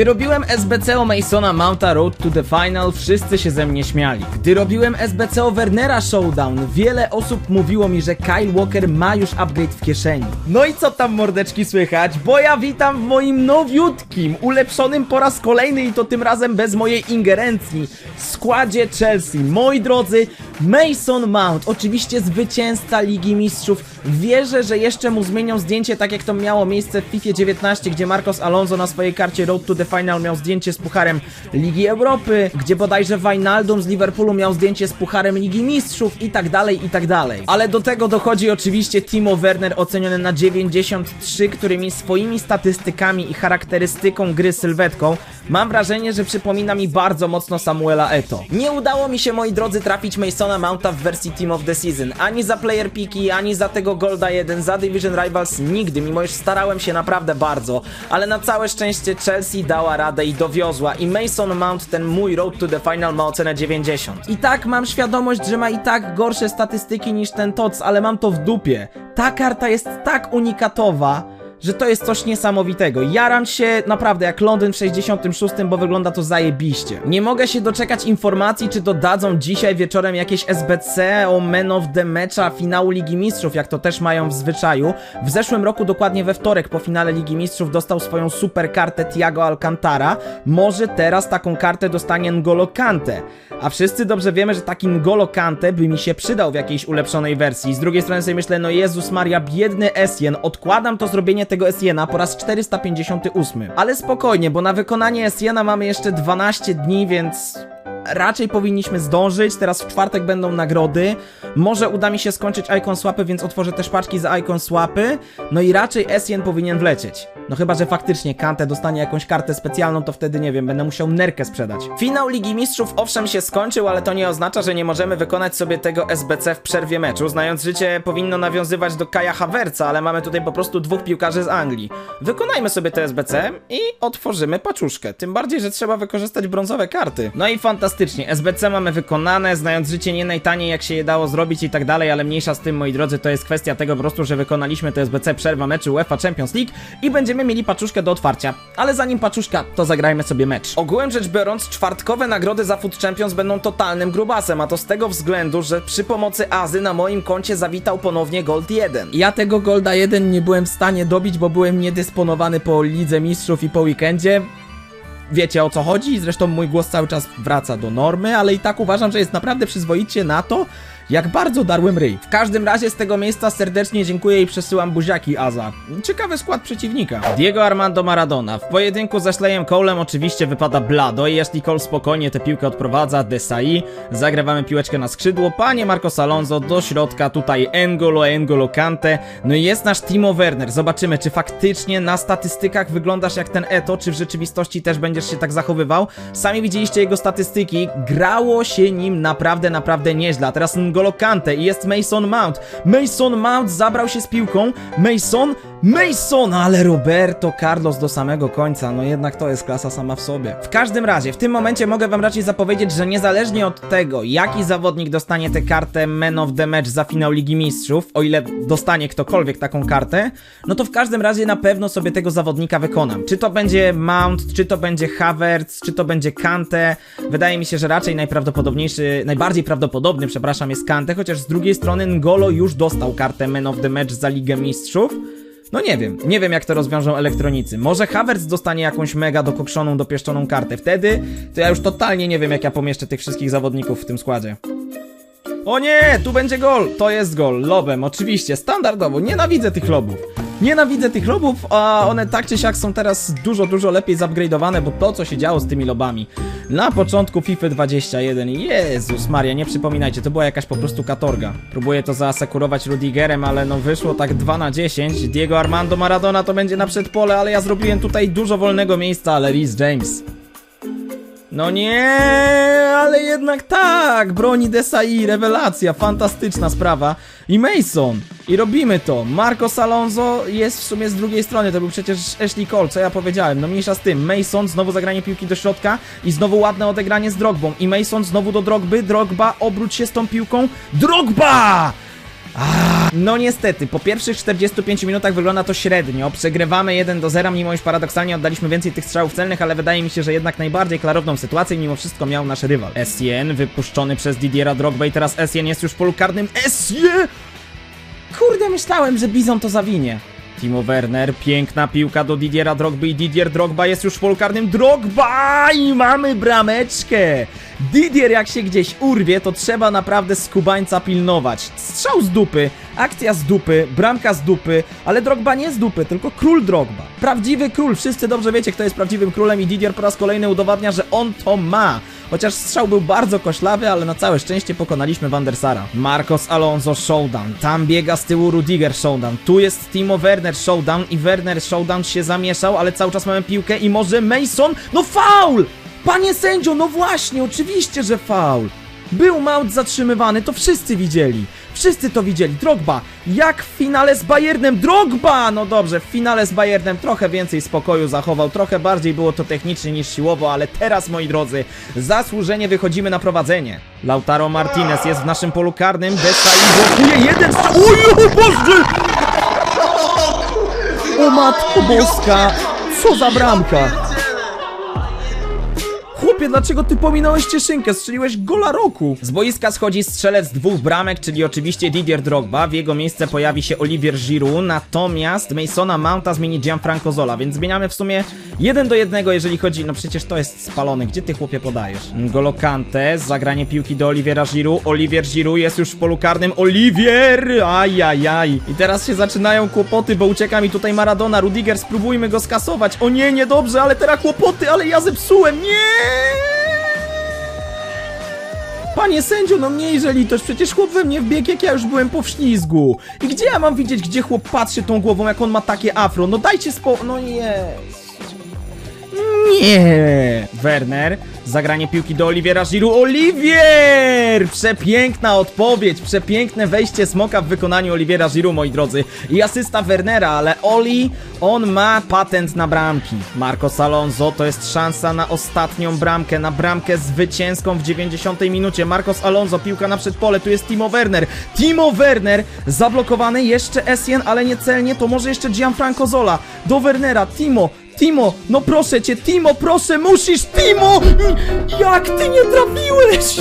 Gdy robiłem SBC o Masona Mounta Road to the Final, wszyscy się ze mnie śmiali. Gdy robiłem SBC o Wernera Showdown, wiele osób mówiło mi, że Kyle Walker ma już upgrade w kieszeni. No i co tam mordeczki słychać? Bo ja witam w moim nowiutkim, ulepszonym po raz kolejny i to tym razem bez mojej ingerencji, składzie Chelsea. Moi drodzy, Mason Mount, oczywiście zwycięzca Ligi Mistrzów. Wierzę, że jeszcze mu zmienią zdjęcie tak jak to miało miejsce w FIFA 19, gdzie Marcos Alonso na swojej karcie Road to the Final miał zdjęcie z Pucharem Ligi Europy, gdzie bodajże Wijnaldum z Liverpoolu miał zdjęcie z Pucharem Ligi Mistrzów i tak dalej, i tak dalej. Ale do tego dochodzi oczywiście Timo Werner oceniony na 93, którymi swoimi statystykami i charakterystyką gry sylwetką mam wrażenie, że przypomina mi bardzo mocno Samuela Eto. Nie udało mi się, moi drodzy, trafić Masona Mounta w wersji Team of the Season. Ani za Player Piki, ani za tego Golda 1, za Division Rivals nigdy, mimo iż starałem się naprawdę bardzo. Ale na całe szczęście Chelsea dała radę i dowiozła i Mason Mount, ten mój Road to the Final ma ocenę 90. I tak mam świadomość, że ma i tak gorsze statystyki niż ten TOTS, ale mam to w dupie. Ta karta jest tak unikatowa, że to jest coś niesamowitego. Jaram się naprawdę jak Londyn w 66, bo wygląda to zajebiście. Nie mogę się doczekać informacji, czy dodadzą dzisiaj wieczorem jakieś SBC o Men of the Matcha finału Ligi Mistrzów, jak to też mają w zwyczaju. W zeszłym roku, dokładnie we wtorek po finale Ligi Mistrzów, dostał swoją super kartę Thiago Alcantara. Może teraz taką kartę dostanie N'Golo Kante. A wszyscy dobrze wiemy, że taki N'Golo Kante by mi się przydał w jakiejś ulepszonej wersji. Z drugiej strony sobie myślę, no Jezus Maria, biedny Essien, odkładam to zrobienie tego Essiena po raz 458. Ale spokojnie, bo na wykonanie Essiena mamy jeszcze 12 dni, więc raczej powinniśmy zdążyć. Teraz w czwartek będą nagrody. Może uda mi się skończyć Icon Swapy, więc otworzę też paczki za Icon Swapy. No i raczej Essien powinien wlecieć. No chyba, że faktycznie Kante dostanie jakąś kartę specjalną, to wtedy nie wiem, będę musiał nerkę sprzedać. Finał Ligi Mistrzów owszem się skończył, ale to nie oznacza, że nie możemy wykonać sobie tego SBC w przerwie meczu. Znając życie, powinno nawiązywać do Kaja Havertza, ale mamy tutaj po prostu dwóch piłkarzy z Anglii. Wykonajmy sobie te SBC i otworzymy paczuszkę. Tym bardziej, że trzeba wykorzystać brązowe karty. No i fantastycznie, SBC mamy wykonane, znając życie nie najtaniej jak się je dało zrobić i tak dalej, ale mniejsza z tym, moi drodzy, to jest kwestia tego po prostu, że wykonaliśmy te SBC przerwa meczu UEFA Champions League i będziemy mieli paczuszkę do otwarcia. Ale zanim paczuszka, to zagrajmy sobie mecz. Ogółem rzecz biorąc, czwartkowe nagrody za Food Champions będą totalnym grubasem, a to z tego względu, że przy pomocy Azy na moim koncie zawitał ponownie Gold 1. Ja tego Golda 1 nie byłem w stanie dobić, bo byłem niedysponowany po Lidze Mistrzów i po weekendzie. Wiecie o co chodzi, zresztą mój głos cały czas wraca do normy, ale i tak uważam, że jest naprawdę przyzwoicie na to, jak bardzo darłem ryj. W każdym razie z tego miejsca serdecznie dziękuję i przesyłam buziaki Aza. Ciekawy skład przeciwnika. Diego Armando Maradona. W pojedynku ze Szlejem Colem oczywiście wypada Blado i jeśli Cole spokojnie tę piłkę odprowadza, Desai, zagrywamy piłeczkę na skrzydło, panie Marcos Alonso do środka, tutaj Engolo, Engolo Kante, no i jest nasz Timo Werner. Zobaczymy, czy faktycznie na statystykach wyglądasz jak ten Eto, czy w rzeczywistości też będziesz się tak zachowywał. Sami widzieliście jego statystyki, grało się nim naprawdę, naprawdę nieźle, a teraz N'Golo Kante i jest Mason Mount. Mason Mount zabrał się z piłką. Mason, Mason, ale Roberto Carlos do samego końca. No jednak to jest klasa sama w sobie. W każdym razie, w tym momencie mogę wam raczej zapowiedzieć, że niezależnie od tego, jaki zawodnik dostanie tę kartę Man of the Match za finał Ligi Mistrzów, o ile dostanie ktokolwiek taką kartę, no to w każdym razie na pewno sobie tego zawodnika wykonam. Czy to będzie Mount, czy to będzie Havertz, czy to będzie Kante. Wydaje mi się, że raczej najprawdopodobniejszy, najbardziej prawdopodobny, przepraszam, jest Kante, chociaż z drugiej strony Ngolo już dostał kartę Man of the Match za Ligę Mistrzów. No nie wiem, nie wiem jak to rozwiążą elektronicy. Może Havertz dostanie jakąś mega dokokszoną, dopieszczoną kartę. Wtedy to ja już totalnie nie wiem jak ja pomieszczę tych wszystkich zawodników w tym składzie. O nie, tu będzie gol! To jest gol, lobem, oczywiście, standardowo, nienawidzę tych lobów. Nienawidzę tych lobów, a one tak czy siak są teraz dużo, dużo lepiej zupgrade'owane, bo to co się działo z tymi lobami na początku FIFA 21, Jezus Maria, nie przypominajcie, to była jakaś po prostu katorga. Próbuję to zaasekurować Rudigerem, ale no wyszło tak 2 na 10. Diego Armando Maradona to będzie na przedpole, ale ja zrobiłem tutaj dużo wolnego miejsca, ale Rhys James. No nie, ale jednak tak, broni Desai, rewelacja, fantastyczna sprawa. I Mason, i robimy to. Marcos Alonso jest w sumie z drugiej strony, to był przecież Ashley Cole, co ja powiedziałem, no mniejsza z tym. Mason, znowu zagranie piłki do środka i znowu ładne odegranie z Drogbą. I Mason znowu do Drogby, Drogba, obróć się z tą piłką. Drogba! No niestety, po pierwszych 45 minutach wygląda to średnio. Przegrywamy 1 do 0, mimo iż paradoksalnie oddaliśmy więcej tych strzałów celnych, ale wydaje mi się, że jednak najbardziej klarowną sytuację mimo wszystko miał nasz rywal. Essien wypuszczony przez Didiera Drogba i teraz Essien jest już w polu karnym. Essien! Kurde, myślałem, że Bizon to zawinie. Timo Werner, piękna piłka do Didiera Drogby i Didier Drogba jest już w. Drogba! I mamy brameczkę! Didier jak się gdzieś urwie, to trzeba naprawdę skubańca pilnować. Strzał z dupy, akcja z dupy, bramka z dupy, ale Drogba nie z dupy, tylko król Drogba. Prawdziwy król, wszyscy dobrze wiecie kto jest prawdziwym królem i Didier po raz kolejny udowadnia, że on to ma. Chociaż strzał był bardzo koślawy, ale na całe szczęście pokonaliśmy Van der Sara. Marcos Alonso showdown, tam biega z tyłu Rudiger showdown, tu jest Timo Werner showdown i Werner showdown się zamieszał, ale cały czas mamy piłkę i może Mason, no faul! Panie sędzio, no właśnie, oczywiście, że faul. Był Mount zatrzymywany, to wszyscy widzieli. Wszyscy to widzieli. Drogba, jak w finale z Bayernem. Drogba! No dobrze, w finale z Bayernem trochę więcej spokoju zachował, trochę bardziej było to technicznie niż siłowo, ale teraz, moi drodzy, zasłużenie wychodzimy na prowadzenie. Lautaro Martinez jest w naszym polu karnym, Desai blokuje jeden strzał. Oj, o Boże! O Matko Boska! Co za bramka! Dlaczego ty pominąłeś cieszynkę? Strzeliłeś gola roku! Z boiska schodzi strzelec dwóch bramek, czyli oczywiście Didier Drogba. W jego miejsce pojawi się Olivier Giroud, natomiast Masona Mounta zmieni Gianfranco Zola, więc zmieniamy w sumie jeden do jednego, jeżeli chodzi... No przecież to jest spalony, gdzie ty chłopie podajesz? Golo Kante, zagranie piłki do Oliviera Giroud. Olivier Giroud jest już w polu karnym. Olivier! Ajajaj! I teraz się zaczynają kłopoty, bo ucieka mi tutaj Maradona. Rudiger, spróbujmy go skasować. O nie, niedobrze, ale teraz kłopoty, ale ja zepsułem. Nie! Panie sędzio, no mniejże litość, przecież chłop we mnie wbiegł, jak ja już byłem po wślizgu. I gdzie ja mam widzieć, gdzie chłop patrzy tą głową, jak on ma takie afro? No dajcie spo... No jest... Nie! Werner, zagranie piłki do Oliviera Giroud. Olivier! Przepiękna odpowiedź, przepiękne wejście smoka w wykonaniu Oliviera Giroud, moi drodzy. I asysta Wernera, ale Oli, on ma patent na bramki. Marcos Alonso to jest szansa na ostatnią bramkę, na bramkę zwycięską w 90 minucie. Marcos Alonso, piłka na przedpole, tu jest Timo Werner. Timo Werner, zablokowany, jeszcze Essien, ale niecelnie, to może jeszcze Gianfranco Zola. Do Wernera, Timo, Timo, no proszę cię, Timo, proszę, musisz, Timo! Jak ty nie trafiłeś?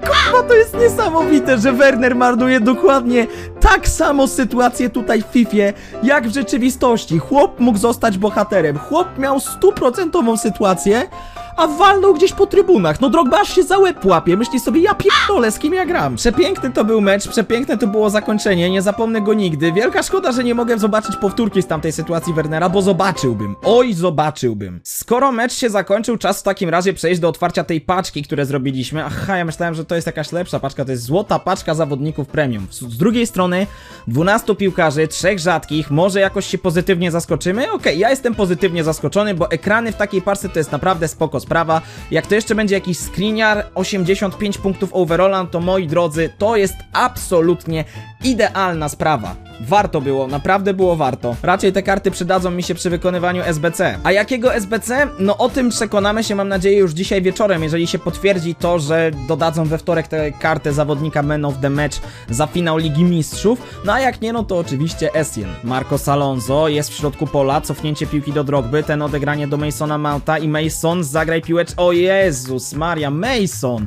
Kurwa, to jest niesamowite, że Werner marnuje dokładnie tak samo sytuację tutaj w Fifie, jak w rzeczywistości. Chłop mógł zostać bohaterem, chłop miał stuprocentową sytuację, a walnął gdzieś po trybunach. No Drogba aż się za łeb łapie, myśli sobie, ja pierdolę, z kim ja gram. Przepiękny to był mecz, przepiękne to było zakończenie, nie zapomnę go nigdy. Wielka szkoda, że nie mogę zobaczyć powtórki z tamtej sytuacji Wernera, bo zobaczyłbym. Oj, zobaczyłbym. Skoro mecz się zakończył, czas w takim razie przejść do otwarcia tej paczki, które zrobiliśmy. Aha, ja myślałem, że to jest jakaś lepsza paczka, to jest złota paczka zawodników premium. Z drugiej strony 12 piłkarzy, trzech rzadkich, może jakoś się pozytywnie zaskoczymy? Okej, ja jestem pozytywnie zaskoczony, bo ekrany w takiej parce to jest naprawdę spoko sprawa. Jak to jeszcze będzie jakiś screeniar, 85 punktów overalla, to moi drodzy, to jest absolutnie idealna sprawa. Warto było, naprawdę było warto. Raczej te karty przydadzą mi się przy wykonywaniu SBC. A jakiego SBC? No o tym przekonamy się, mam nadzieję, już dzisiaj wieczorem, jeżeli się potwierdzi to, że dodadzą we wtorek tę kartę zawodnika Man of the Match za finał Ligi Mistrzów. No a jak nie, no to oczywiście Essien. Marcos Alonso jest w środku pola, cofnięcie piłki do Drogby, ten odegranie do Masona Mounta i Mason zagraj piłecz... O Jezus Maria, Mason!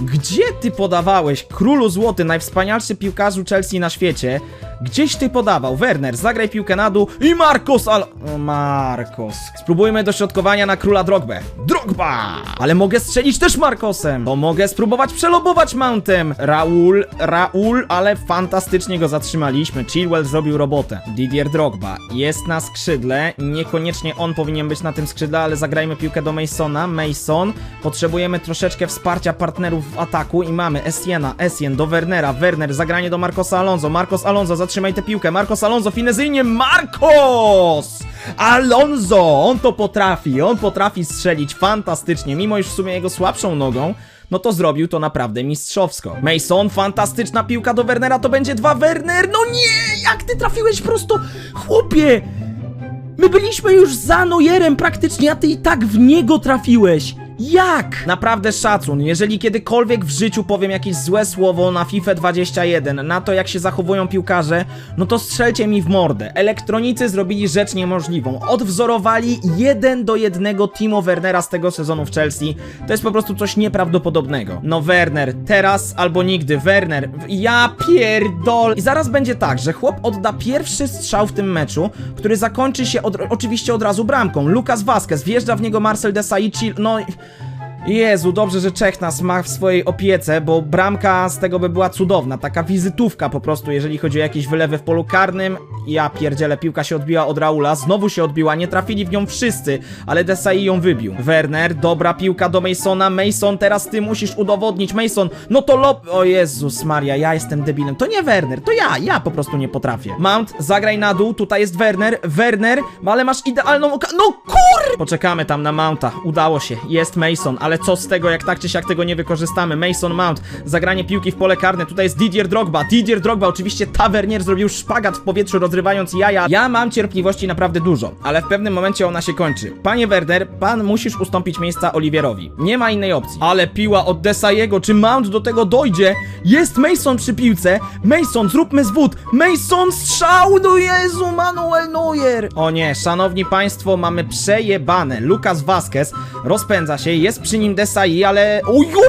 Gdzie ty podawałeś, królu złoty, najwspanialszy piłkarzu Chelsea na świecie? Gdzieś ty podawał. Werner, zagraj piłkę na dół i Marcos al... Marcos. Spróbujmy dośrodkowania na króla Drogbę. Drogba! Ale mogę strzelić też Marcosem. To mogę spróbować przelobować Mountem. Raul, Raul, ale fantastycznie go zatrzymaliśmy. Chilwell zrobił robotę. Didier Drogba jest na skrzydle. Niekoniecznie on powinien być na tym skrzydle, ale zagrajmy piłkę do Masona. Mason. Potrzebujemy troszeczkę wsparcia partnerów w ataku i mamy Essiena, Essien do Wernera. Werner, zagranie do Marcosa Alonso. Marcos Alonso, zatrzymaj tę piłkę. Marcos Alonso, finezyjnie. Marcos! Alonso! On to potrafi, on potrafi strzelić fantastycznie, mimo iż w sumie jego słabszą nogą, no to zrobił to naprawdę mistrzowsko. Mason, fantastyczna piłka do Wernera, to będzie dwa Werner, no nie! Jak ty trafiłeś prosto? Chłopie! My byliśmy już za Neuerem praktycznie, a ty i tak w niego trafiłeś. Jak? Naprawdę szacun. Jeżeli kiedykolwiek w życiu powiem jakieś złe słowo na FIFA 21, na to jak się zachowują piłkarze, no to strzelcie mi w mordę. Elektronicy zrobili rzecz niemożliwą. Odwzorowali jeden do jednego Timo Wernera z tego sezonu w Chelsea. To jest po prostu coś nieprawdopodobnego. No Werner, teraz albo nigdy. Werner, ja pierdol. I zaraz będzie tak, że chłop odda pierwszy strzał w tym meczu, który zakończy się od, oczywiście od razu bramką. Lukas Vazquez, wjeżdża w niego Marcel Desailly, chill, no... Jezu, dobrze, że Czech nas ma w swojej opiece, bo bramka z tego by była cudowna. Taka wizytówka po prostu, jeżeli chodzi o jakieś wylewy w polu karnym. Ja pierdzielę, piłka się odbiła od Raula, znowu się odbiła, nie trafili w nią wszyscy, ale Desai ją wybił. Werner, dobra piłka do Masona, Mason, teraz ty musisz udowodnić, Mason, no to lob... O Jezus Maria, ja jestem debilem. To nie Werner, to ja, ja po prostu nie potrafię. Mount, zagraj na dół, tutaj jest Werner, Werner, ale masz idealną. No kur... Poczekamy tam na Mounta, udało się, jest Mason, ale co z tego, jak tak czy siak tego nie wykorzystamy? Mason Mount, zagranie piłki w pole karne, tutaj jest Didier Drogba, Didier Drogba, oczywiście Tavernier zrobił szpagat w powietrzu, rozrywając jaja. Ja mam cierpliwości naprawdę dużo, ale w pewnym momencie ona się kończy. Panie Werner, pan musisz ustąpić miejsca Oliwierowi. Nie ma innej opcji. Ale piła od Desaiego, czy Mount do tego dojdzie? Jest Mason przy piłce, Mason, zróbmy zwód, Mason strzał, no Jezu, Manuel Neuer. O nie, szanowni państwo, mamy przejebane. Lukas Vasquez rozpędza się, jest przy nim Desai, ale... Uju!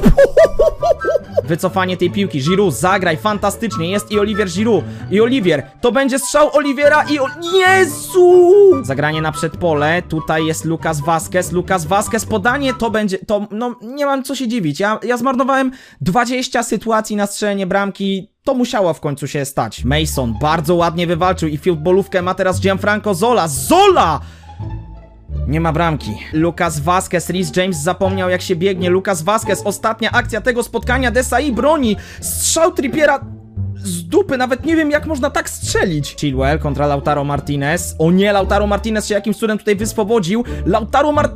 Wycofanie tej piłki. Giroud, zagraj, fantastycznie. Jest i Olivier Giroud. I Olivier. To będzie strzał Oliviera i... O... Jezu! Zagranie na przedpole. Tutaj jest Lukas Vasquez. Lukas Vasquez, podanie to będzie... To, no, nie mam co się dziwić. Ja, ja zmarnowałem 20 sytuacji na strzelenie bramki. To musiało w końcu się stać. Mason bardzo ładnie wywalczył i fieldbolówkę ma teraz Gianfranco Zola. Zola! Nie ma bramki. Lucas Vasquez, Rhys James zapomniał jak się biegnie. Lucas Vasquez, ostatnia akcja tego spotkania. Desai broni. Strzał Trippiera z dupy, nawet nie wiem jak można tak strzelić. Chilwell kontra Lautaro Martinez. O nie, Lautaro Martinez się jakimś cudem tutaj wyswobodził. Lautaro Mart...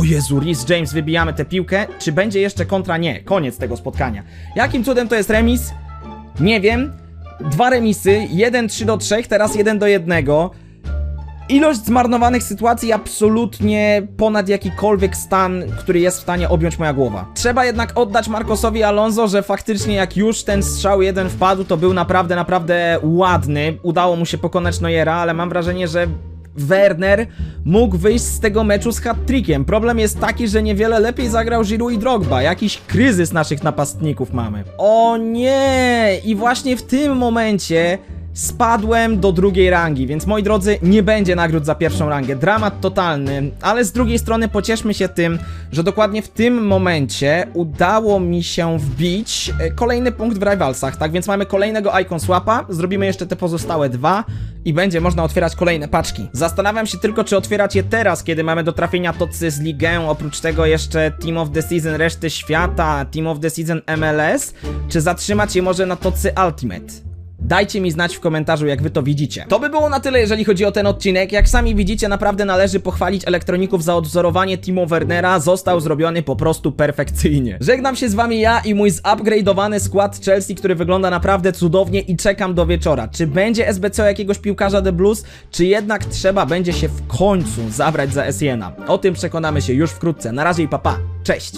O Jezu, Rhys James, wybijamy tę piłkę. Czy będzie jeszcze kontra? Nie. Koniec tego spotkania. Jakim cudem to jest remis? Nie wiem. Dwa remisy, 1 3 do 3, teraz 1 do 1. Ilość zmarnowanych sytuacji absolutnie ponad jakikolwiek stan, który jest w stanie objąć moja głowa. Trzeba jednak oddać Marcosowi Alonso, że faktycznie jak już ten strzał jeden wpadł, to był naprawdę, naprawdę ładny. Udało mu się pokonać Neuera, ale mam wrażenie, że Werner mógł wyjść z tego meczu z hat-trickiem. Problem jest taki, że niewiele lepiej zagrał Giroud i Drogba. Jakiś kryzys naszych napastników mamy. O nie! I właśnie w tym momencie spadłem do drugiej rangi, więc moi drodzy, nie będzie nagród za pierwszą rangę. Dramat totalny, ale z drugiej strony pocieszmy się tym, że dokładnie w tym momencie udało mi się wbić e, kolejny punkt w Rivalsach, tak więc mamy kolejnego Icon Swapa, zrobimy jeszcze te pozostałe dwa i będzie można otwierać kolejne paczki. Zastanawiam się tylko, czy otwierać je teraz, kiedy mamy do trafienia tocy z ligę, oprócz tego jeszcze Team of the Season reszty świata, Team of the Season MLS, czy zatrzymać je może na tocy Ultimate. Dajcie mi znać w komentarzu, jak wy to widzicie. To by było na tyle, jeżeli chodzi o ten odcinek. Jak sami widzicie, naprawdę należy pochwalić elektroników za odwzorowanie Timo Wernera. Został zrobiony po prostu perfekcyjnie. Żegnam się z wami ja i mój zupgrade'owany skład Chelsea, który wygląda naprawdę cudownie i czekam do wieczora. Czy będzie SBC jakiegoś piłkarza The Blues, czy jednak trzeba będzie się w końcu zabrać za Esiena? O tym przekonamy się już wkrótce. Na razie i papa. Cześć!